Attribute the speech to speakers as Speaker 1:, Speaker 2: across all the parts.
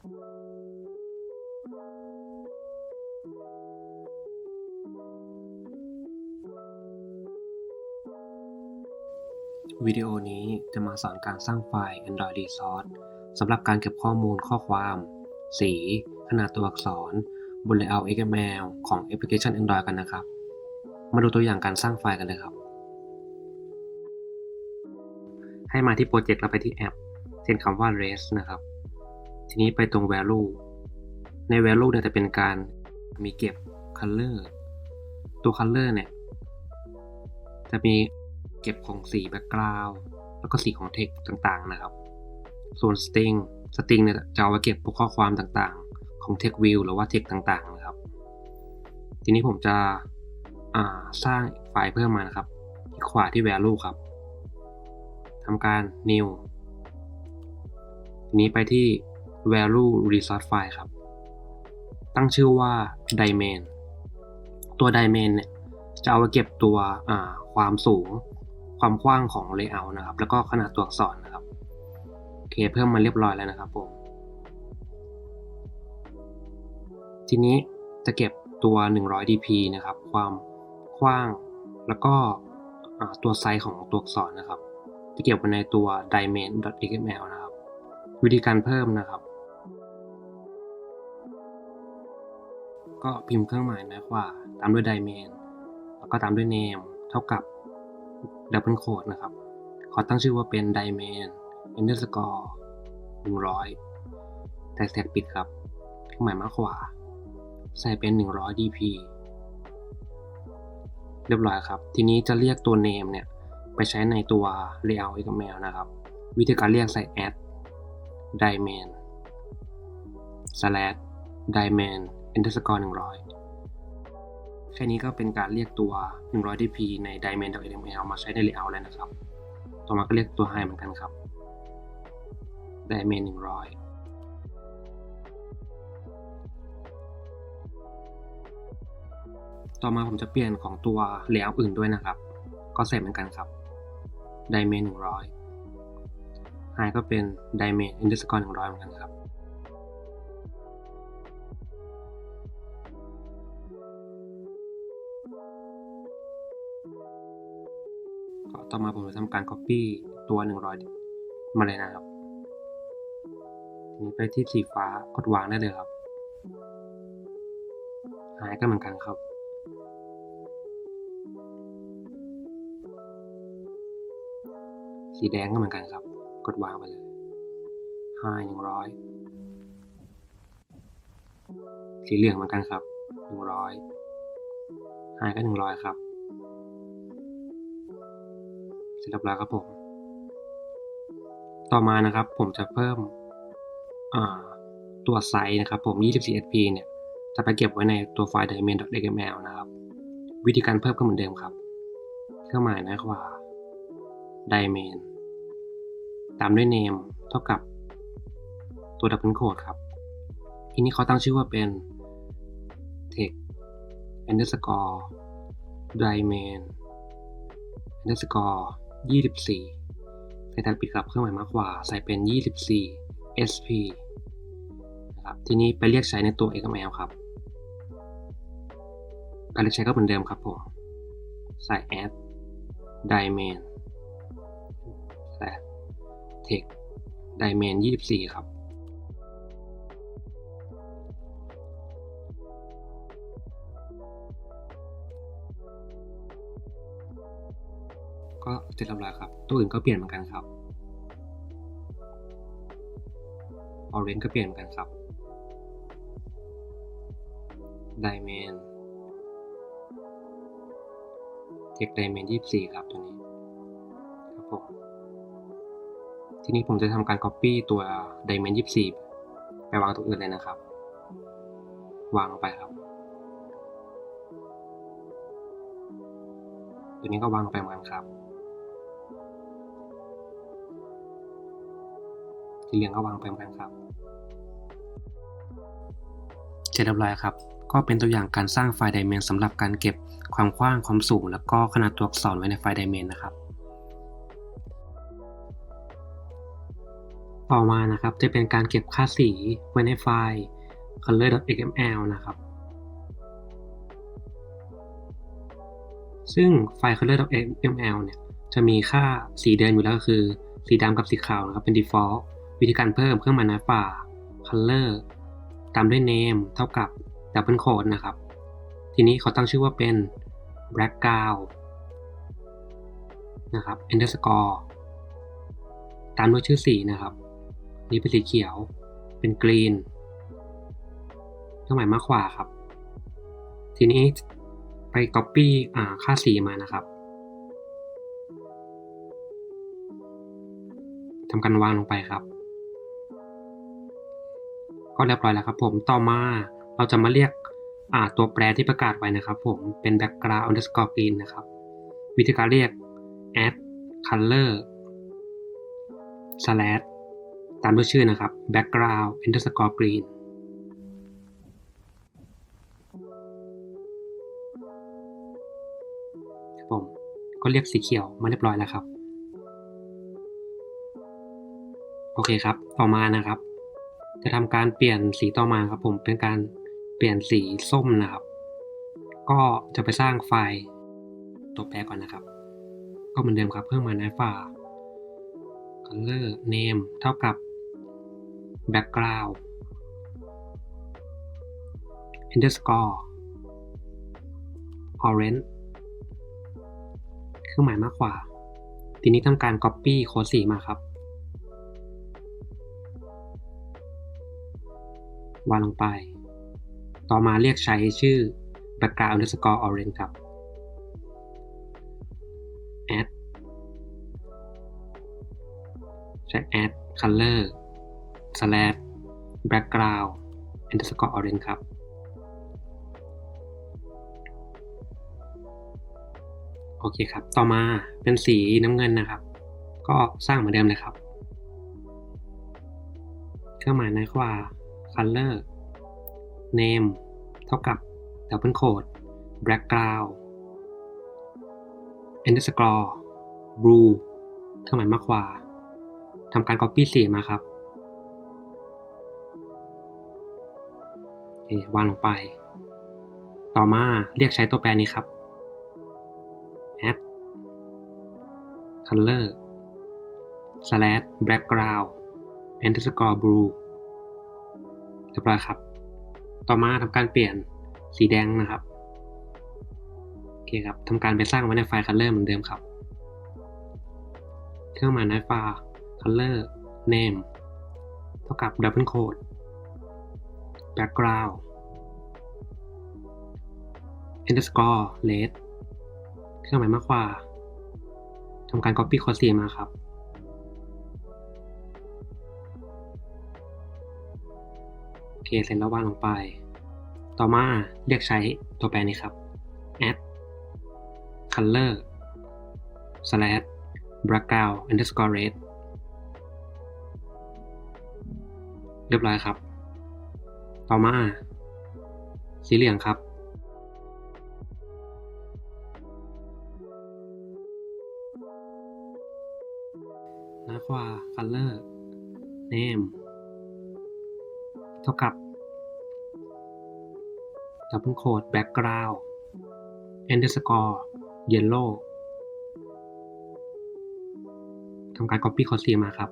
Speaker 1: วิดีโอนี้จะมาสอนการสร้างไฟล์ Android Resource สำหรับการเก็บข้อมูลข้อความ สี ขนาดตัวอักษร บน Layout XML ของแอปพลิเคชัน Android กันนะครับ มาดูตัวอย่างการสร้างไฟล์กันเลยครับ ให้มาที่โปรเจกต์แล้วไปที่แอปเช่นคำว่า res นะครับ ทีนี้ไปตรง value ใน value เนี่ยจะเป็นการมีเก็บ color ตัว color เนี่ย จะมีเก็บของสี background แล้วก็สีของ text ต่างๆนะครับ ส่วน string string เนี่ยจะเอาไว้เก็บพวกข้อความต่างๆ ของ text view หรือว่า text ต่างๆ นะครับ ทีนี้ผมจะสร้างไฟล์เพิ่มมานะครับคลิกขวาที่ value ครับทำการ new ทีนี้ไปที่ value resource file ครับ ตั้งชื่อว่า dimen ตัว dimen เนี่ยจะเอาไว้เก็บตัวความสูง ความกว้างของ layout นะครับ แล้วก็ขนาดตัวอักษรนะครับโอเคเพิ่มมาเรียบร้อยแล้วนะครับผมทีนี้จะเก็บตัว 100 dp นะครับ ความกว้าง แล้วก็ตัวไซส์ของตัวอักษรนะครับ จะเก็บไว้ในตัว dimen.xml นะครับ วิธีการเพิ่มนะครับ ก็พิมพ์เครื่องหมายนะว่า ตามด้วย dimen แล้วก็ตามด้วย name เท่ากับ double quote นะครับ ขอตั้งชื่อว่าเป็น dimen underscore 100แต่แท็กปิดครับ เครื่องหมายมากกว่าใส่เป็น 100 dp เรียบร้อยครับ ทีนี้จะเรียกตัว name เนี่ย ไปใช้ในตัว layout XML นะครับ วิธีการเรียกใส่ add dimen slash dimen underscore 100 แค่นี้ก็เป็นการเรียกตัว 100 dp ใน dimen.xml มาใช้ใน layout แล้วนะครับ ต่อมาก็เรียกตัว high เหมือนกันครับ dimen 100ต่อมาผมจะเปลี่ยนของตัว layout อื่นด้วยนะครับ ก็ใส่เหมือนกันครับ dimen 100 high ก็เป็น dimen underscore 100เหมือนกันครับ ต่อมาผมจะทำการ copy ตัว 100 มาเลยนะครับ ทีนี้ไปที่สีฟ้ากดวางได้เลยครับหายก็เหมือนกันครับ สีแดงก็เหมือนกันครับ กดวางไปเลยหายหนึ่งร้อยสีเหลืองเหมือนกันครับหนึ่งร้อยหายก็หนึ่งร้อยครับ เสร็จเรียบร้อยครับผม ต่อมานะครับผมจะเพิ่มตัวไซส์นะครับผม 24sp เนี่ย จะไปเก็บไว้ในตัวไฟล์ dimen.xml นะครับ วิธีการเพิ่มก็เหมือนเดิมครับ เครื่องหมายนะว่า dimen ตามด้วย name เท่ากับตัว double quote ครับ ทีนี้เขาตั้งชื่อว่าเป็น text underscore dimen underscore 24ใส่แทนปิดกลับเครื่องหมายมากกว่า ใส่เป็น 24 sp นะครับ ทีนี้ไปเรียกใช้ในตัว XML ครับ การเรียกใช้ก็เหมือนเดิมครับผม ใส่ add dimen text dimen 24 ครับ ก็เสร็จเรียบร้อยครับ ตัวอื่นก็เปลี่ยนเหมือนกันครับ orange ก็เปลี่ยนเหมือนกันครับ dimen text dimen 24ครับตัวนี้ครับผมทีนี้ผมจะทำการ copy ตัว dimen 24ไปวางตรงอื่นเลยนะครับ วางลงไปครับ ตัวนี้ก็วางลงไปเหมือนกันครับ สีเหลืองก็วางไปเหมือนกันครับเสร็จเรียบร้อยครับ ก็เป็นตัวอย่างการสร้างไฟล์ dimen สำหรับการเก็บความกว้างความสูง แล้วก็ขนาดตัวอักษรไว้ในไฟล์ dimen นะครับ ต่อมานะครับจะเป็นการเก็บค่าสีไว้ในไฟล์ color.xml นะครับซึ่งไฟล์ color.xml เนี่ยจะมีค่าสีเดิมอยู่แล้วก็คือ สีดำกับสีขาวนะครับเป็น default วิธีการเพิ่มเครื่องหมายน้อยฝ่า color ตามด้วย name เท่ากับ double quote นะครับ ทีนี้เขาตั้งชื่อว่าเป็น background นะครับ underscore ตามด้วยชื่อสีนะครับ นี่เป็นสีเขียว เป็น green เครื่องหมายมากขวาครับ ทีนี้ไป copy อ่าค่าสีมานะครับทำการวางลงไปครับ ก็เรียบร้อยแล้วครับผมต่อมาเราจะมาเรียกตัวแปรที่ประกาศไว้นะครับผมเป็น background underscore green นะครับ วิธีการเรียก add color slash ตามด้วยชื่อนะครับ background underscore green ครับผมก็เรียกสีเขียวมาเรียบร้อยแล้วครับ โอเคครับ ต่อมานะครับ จะทำการเปลี่ยนสีต่อมาครับผมเป็นการเปลี่ยนสีส้มนะครับ ก็จะไปสร้างไฟล์ตัวแปรก่อนนะครับ ก็เหมือนเดิมครับเพิ่มมาในฝา color name เท่ากับ background underscore orange เครื่องหมายมากกว่า ทีนี้ทำการ copy โค้ดสีมาครับ วางลงไป ต่อมาเรียกใช้ชื่อ background underscore orange ครับ add ใช้ add color slash background underscore orange ครับ โอเคครับ ต่อมาเป็นสีน้ำเงินนะครับ ก็สร้างเหมือนเดิมเลยครับ เครื่องหมายในขวา color name เท่ากับ double quote background underscore blue เครื่องหมายมากขวาทำการ copy สีมาครับวางลงไป ต่อมาเรียกใช้ตัวแปรนี้ครับ add color slash background underscore blue รียบร้อยครับ ต่อมาทำการเปลี่ยนสีแดงนะครับ โอเคครับทำการไปสร้างไว้ในไฟล์ color เหมือนเดิมครับ เครื่องหมายในไฟล์ color name เท่ากับ double quote background underscore red เครื่องหมายมากกว่าทำการ copy คอสีมาครับ เคเสร็จแล้ววางลงไป ต่อมาเรียกใช้ตัวแปรนี้ครับ add color slash background underscore red เรียบร้อยครับ ต่อมา สีเหลืองครับ หน้าขวา color name เท่ากับ ดับเบิลโคดแบ็กกราวด์แอนด์สกอร์เยลโล่ทำการ copy คอสเซียมาครับ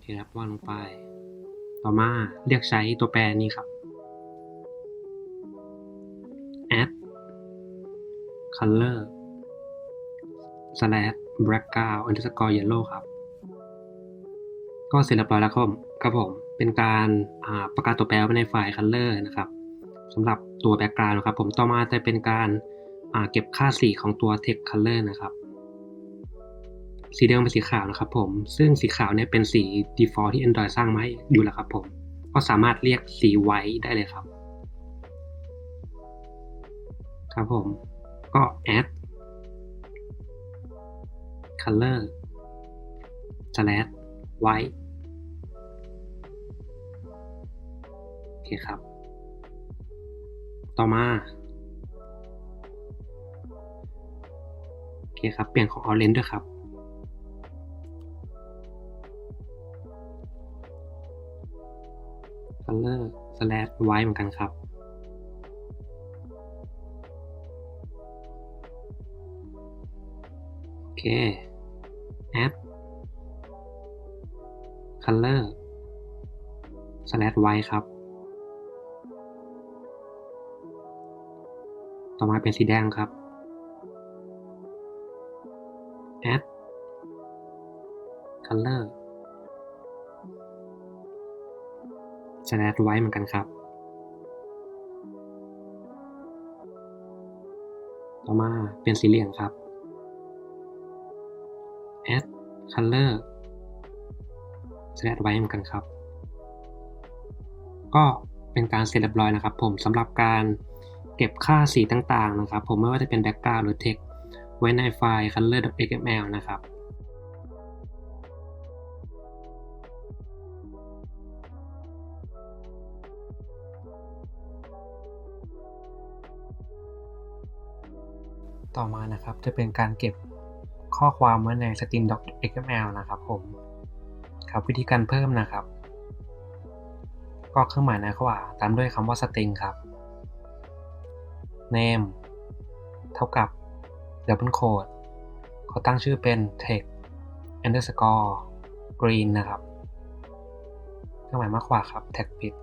Speaker 1: เคครับวาดลงไป ต่อมาเรียกใช้ตัวแปรนี้ครับ add color slash background underscore yellow ครับ ก็เสร็จเรียบร้อยแล้วครับผมครับผมเป็นการประกาศตัวแปรไว้ในไฟล์ color นะครับสำหรับตัว background นะครับ ผมต่อมาจะเป็นการเก็บค่าสีของตัว text color นะครับ สีแดงเป็นสีขาวนะครับผม ซึ่งสีขาวเนี่ยเป็นสี default ที่ Android สร้างมาให้อยู่แล้วครับผม ก็สามารถเรียกสีไว้ได้เลยครับ ครับผม ก็ add color slash white คครับ ต่อมาโอเคครับ เปลี่ยนของ orange ด้วยครับ color slash white เหมือนกันครับ โอเค add color slash white ครับ ต่อมาเป็นสีแดงครับ add color slash white เหมือนกันครับ ต่อมาเป็นสีเหลืองครับ add color slash white เหมือนกันครับ ก็เป็นการเสร็จเรียบร้อยนะครับ ผมสำหรับการ ก็บค่าสีต่างๆนะครับ ผมไม่ว่าจะเป็น background หรือ text ไว้ในไฟล์ color.xml นะครับต่อมานะครับจะเป็นการเก็บข้อความไว้ใน string.xml นะครับผมครับวิธีการเพิ่มนะครับ ก็เครื่องหมายนะขวาตามด้วยคำว่า string ครับ name เท่ากับ double quote เขาตั้งชื่อเป็น text underscore green นะครับเครื่องหมายมากขวาครับ tag ปิด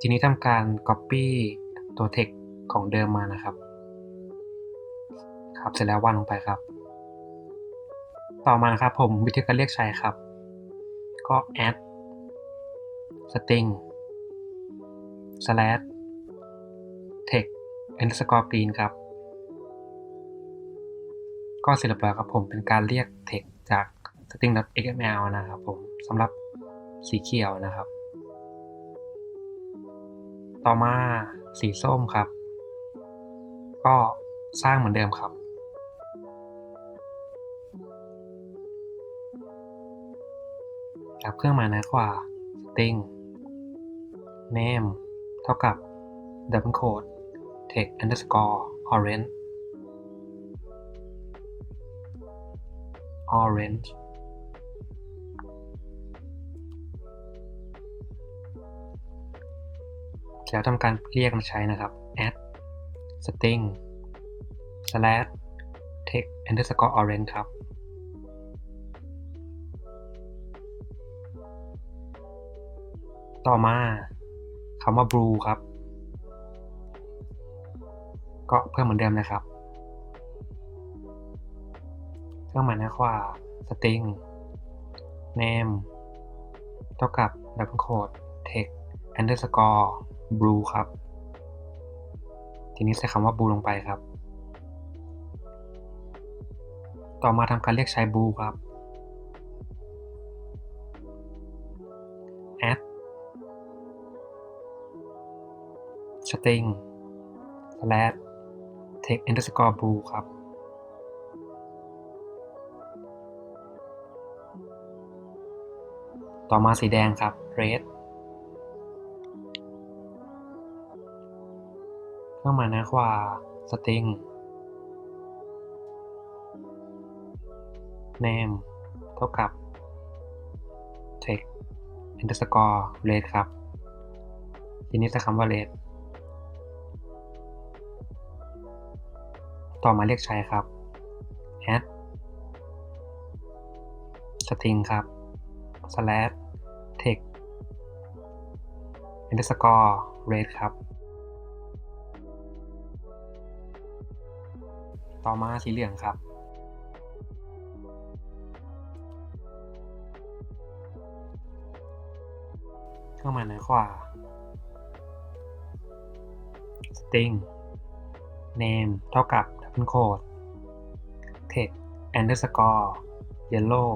Speaker 1: ทีนี้ทำการ copy ตัว text ของเดิมมานะครับ ครับ เสร็จแล้ววางลงไปครับ ต่อมานะครับผมวิธีการเรียกใช้ครับ ก็ add string slash text underscore green ครับ ก็เสร็จเรียบร้อยครับผมเป็นการเรียก text จาก string.xml นะครับผมสำหรับสีเขียวนะครับ ต่อมาสีส้มครับ ก็สร้างเหมือนเดิมครับจากเครื่องหมายนะขวา string name ท่ากับ double quote text underscore orange orange แล้วทำการเรียกมาใช้นะครับ add string slash text underscore orange ครับ ต่อมาำว่า blue ครับ ก็เพิ่มเหมือนเดิมนะครับเครื่องหมายนะว่า string name เท่ากับ double quote text underscore blue ครับ ทีนี้ใส่คำว่า blue ลงไปครับ ต่อมาทำการเรียกใช้ blue ครับ string slash text underscore blue ครับ ต่อมาสีแดงครับ red เครื่องหมายนะกว่า string name เท่ากับ text underscore red ครับ ทีนี้ใส่คำว่า red ต่อมาเรียกใช้ครับ add string ครับ slash text underscore rate ครับ ต่อมาสีเหลืองครับเครื่องหมายนขวา string name เท่ากับ double quote text underscore yellow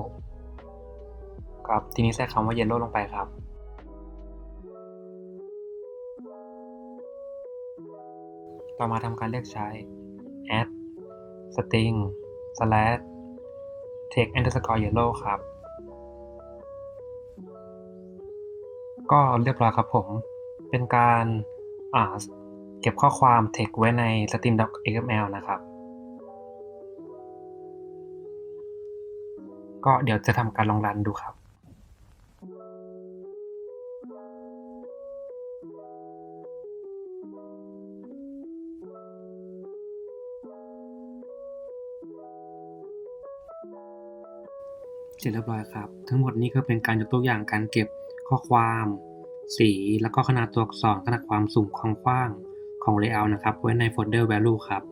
Speaker 1: ครับทีนี้ใส่คำว่า yellow ลงไปครับ ต่อมาทำการเรียกใช้ add string slash text underscore yellow ครับ ก็เรียบร้อยครับผม เป็นการอ่าเก็บข้อความ text ไว้ใน stream.xml นะครับ ก็เดี๋ยวจะทำการลองรันดูครับเสร็จเรียบร้อยครับ ทั้งหมดนี้ก็เป็นการยกตัวอย่างการเก็บข้อความ สี แล้วก็ขนาดตัวอักษรขนาดความสูงความกว้างของ layout นะครับ ไว้ในโฟลเดอร์ value ครับ